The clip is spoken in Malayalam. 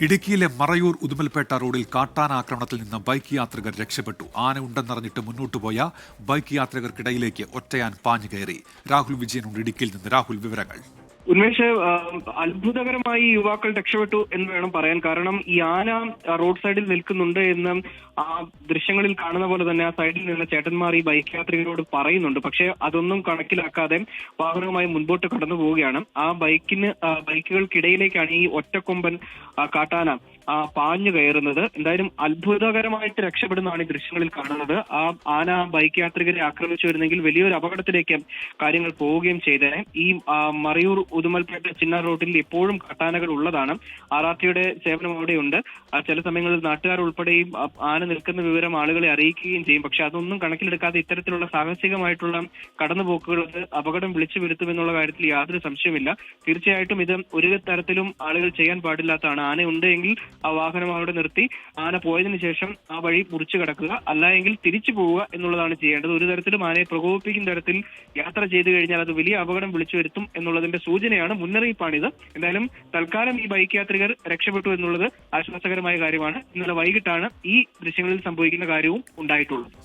ഇടുക്കിയിലെ മറയൂർ ഉദുമൽപേട്ട റോഡിൽ കാട്ടാന ആക്രമണത്തിൽ നിന്ന് ബൈക്ക് യാത്രികർ രക്ഷപ്പെട്ടു. ആന ഉണ്ടെന്നറിഞ്ഞിട്ട് മുന്നോട്ട് പോയ ബൈക്ക് യാത്രികർക്കിടയിലേക്ക് ഒറ്റയാൻ പാഞ്ഞു കയറി. രാഹുൽ വിജയനുണ്ട് ഇടുക്കിയിൽ നിന്ന്. രാഹുൽ വിവരങ്ങൾ. ഉന്മേഷ് അത്ഭുതകരമായി യുവാക്കൾ രക്ഷപ്പെട്ടു എന്ന് വേണം പറയാൻ. കാരണം ഈ ആന റോഡ് സൈഡിൽ നിൽക്കുന്നുണ്ട് എന്ന് ആ ദൃശ്യങ്ങളിൽ കാണുന്ന പോലെ തന്നെ ആ സൈഡിൽ നിന്ന് ചേട്ടന്മാർ ഈ ബൈക്ക് യാത്രികരോട് പറയുന്നുണ്ട്. പക്ഷെ അതൊന്നും കണക്കിലാക്കാതെ വാഹനവുമായി മുൻപോട്ട് കടന്നു പോവുകയാണ് ആ ബൈക്കിന് ബൈക്കുകൾക്കിടയിലേക്കാണ് ഈ ഒറ്റക്കൊമ്പൻ കാട്ടാന പാഞ്ഞു കയറുന്നത് എന്തായാലും അത്ഭുതകരമായിട്ട് രക്ഷപ്പെടുന്നതാണ് ഈ ദൃശ്യങ്ങളിൽ കാണുന്നത്. ആ ആന ബൈക്ക് യാത്രികരെ ആക്രമിച്ചു വരുന്നെങ്കിൽ വലിയൊരു അപകടത്തിലേക്ക് കാര്യങ്ങൾ പോവുകയും ചെയ്തേനെ. ഈ മറയൂർ ഉദുമൽപേട്ട ചിന്ന റോഡിൽ ഇപ്പോഴും കട്ടാനകൾ ഉള്ളതാണ്. ആർ ആർ ടിയുടെ സേവനം അവിടെയുണ്ട്. ചില സമയങ്ങളിൽ നാട്ടുകാർ ഉൾപ്പെടെയും ആന നിൽക്കുന്ന വിവരം ആളുകളെ അറിയിക്കുകയും ചെയ്യും. പക്ഷെ അതൊന്നും കണക്കിലെടുക്കാതെ ഇത്തരത്തിലുള്ള സാഹസികമായിട്ടുള്ള കടന്നുപോക്കുകൾ അപകടം വിളിച്ചു വരുത്തുമെന്നുള്ള കാര്യത്തിൽ യാതൊരു സംശയമില്ല തീർച്ചയായിട്ടും ഇത് ഒരു തരത്തിലും ആളുകൾ ചെയ്യാൻ പാടില്ലാത്തതാണ്. ആന ഉണ്ട് എങ്കിൽ ആ വാഹനം അവിടെ നിർത്തി. ആന പോയതിനു ശേഷം ആ വഴി മുറിച്ചു കടക്കുക. അല്ല എങ്കിൽ തിരിച്ചു പോവുക എന്നുള്ളതാണ് ചെയ്യേണ്ടത്. ഒരു തരത്തിലും ആനയെ പ്രകോപിപ്പിക്കുന്ന തരത്തിൽ യാത്ര ചെയ്തു കഴിഞ്ഞാൽ അത് വലിയ അപകടം വിളിച്ചു വരുത്തും എന്നുള്ളതിന്റെ സൂചനയാണ് മുന്നറിയിപ്പാണിത്. എന്തായാലും തൽക്കാലം ഈ ബൈക്ക് യാത്രികർ രക്ഷപ്പെട്ടു എന്നുള്ളത് ആശ്വാസകരമായ കാര്യമാണ്. ഇന്നലെ വൈകിട്ടാണ് ഈ ദൃശ്യങ്ങളിൽ സംഭവിക്കുന്ന കാര്യവും ഉണ്ടായിട്ടുള്ളത്.